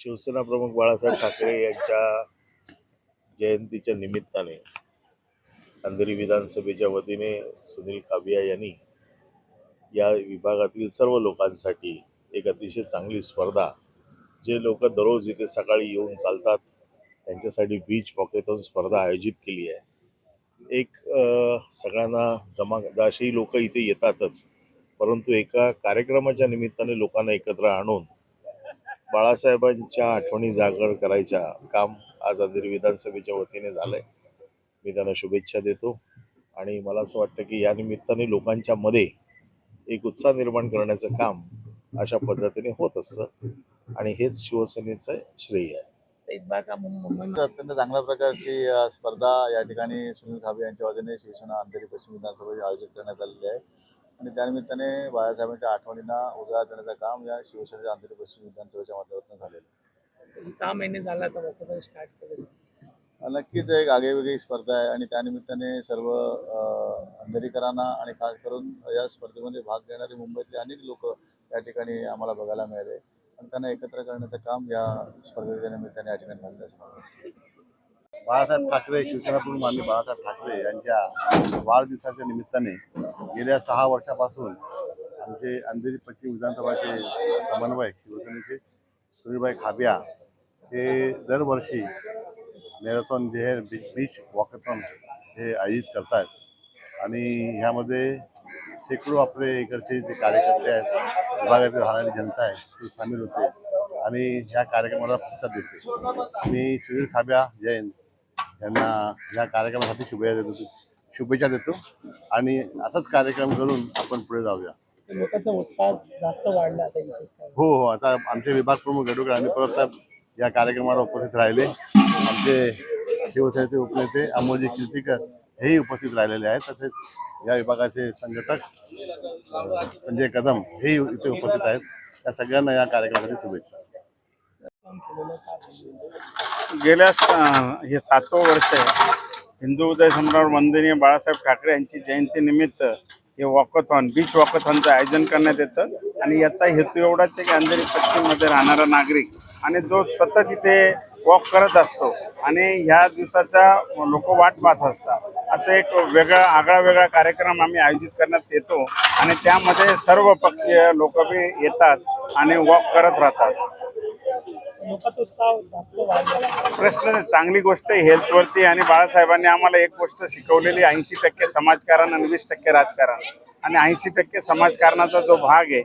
शिवसेना प्रमुख बाळासाहेब ठाकरे यांच्या जयंतीच्या निमित्ताने अंधेरी विधानसभेच्या वतीने सुनील काबिया यांनी या विभागातील सर्व लोकांसाठी एक अतिशय चांगली स्पर्धा जे लोक दररोज इथे सकाळी येऊन चालतात त्यांच्यासाठी बीच वॉकेथॉन स्पर्धा आयोजित केली आहे. एक सगळ्यांना जमादाशी लोक इथे येतातच परंतु एका कार्यक्रमाच्या निमित्ताने लोकांना एकत्र आणून बाळासाहेबांच्या आठवणी जागर करायच्या काम आज अंधेरी विधानसभेच्या वतीने झालंय. मी त्यांना शुभेच्छा देतो आणि मला असं वाटतं की या निमित्ताने लोकांच्या मध्ये एक उत्साह निर्माण करण्याचं काम अशा पद्धतीने होत असतं आणि हेच शिवसेनेचं श्रेय आहे. अत्यंत चांगल्या प्रकारची स्पर्धा या ठिकाणी सुनील खाबे यांच्या वतीने शिवसेना अंधेरी पश्चिम विधानसभा आयोजित करण्यात आलेली आहे. आणि त्यानिमित्ताने बाळासाहेबांच्या आठवणींना उजाळा करण्याचं काम या शिवसेनेच्या अंधेरी पश्चिम विधानसभेच्या माध्यमातून झालेलं सहा महिने झाला स्टार्ट नक्कीच एक आगळीवेगळी स्पर्धा आहे आणि त्यानिमित्ताने सर्व अंधेरीकरांना आणि खास करून या स्पर्धेमध्ये भाग घेणारे मुंबईतले अनेक लोक या ठिकाणी आम्हाला बघायला मिळाले. आणि त्यांना एकत्र करण्याचं काम या स्पर्धेच्या निमित्ताने या ठिकाणी झालेलं असं. बाळासाहेब ठाकरे शिवसेना प्रमुख माननीय बाळासाहेब ठाकरे यांच्या वाढदिवसाच्या निमित्ताने गेल्या सहा वर्षापासून आमचे अंधेरी पश्चिम विधानसभाचे समन्वयक शिवसेनेचे सुनीबाई खाबिया हे दरवर्षी मॅरेथॉन जे आहे बीच बीच वॉकथॉन हे आयोजित करतात. आणि ह्यामध्ये शेकडो आपले इकडचे जे कार्यकर्ते आहेत विभागाचे राहणारी जनता आहे ते सामील होते आणि ह्या कार्यक्रमाला प्रतिसाद देते. मी सुनील खाब्या जैन यांना ह्या कार्यक्रमासाठी शुभेच्छा देतो शुभेच्छा देतो. आणि असाच कार्यक्रम करून आपण पुढे जाऊया. लोकांचा उत्साह जास्त वाढला आता इथे. हो हो. आता आमचे विभाग प्रमुख गडोकर आणि परब साहेब या कार्यक्रमाला उपस्थित राहिले. आमचे शिवसेनेचे उपनेते अमोलजी कीर्तीकर हेही उपस्थित राहिलेले आहेत. तसेच या विभागाचे संघटक संजय कदम हेही इथे उपस्थित आहेत. त्या सगळ्यांना या कार्यक्रमासाठी शुभेच्छा. गेल्या हे सातवं वर्ष आहे. हिंदू उदय सम्राट वंदनीय बाळासाहेब ठाकरे यांची जयंतीनिमित्त हे वॉकथॉन बीच वॉकथॉनचं आयोजन करण्यात येतं. आणि याचा हेतू एवढाच आहे की अंधेरी पश्चिममध्ये राहणारा नागरिक आणि जो सतत इथे वॉक करत असतो आणि ह्या दिवसाचा लोक वाट पाहत असतात. असं एक वेगळा आगळा वेगळा कार्यक्रम आम्ही आयोजित करण्यात येतो. आणि त्यामध्ये सर्व पक्षीय लोक बी येतात आणि वॉक करत राहतात. लोकांचा उत्साह जास्त वाढला प्रश्न चांगली गोष्ट आहे हेल्थवरती आणि बाळासाहेबांनी आम्हाला एक गोष्ट शिकवलेली ऐंशी टक्के समाजकारण आणि वीस टक्के राजकारण. आणि ऐंशी टक्के समाजकारणाचा जो भाग आहे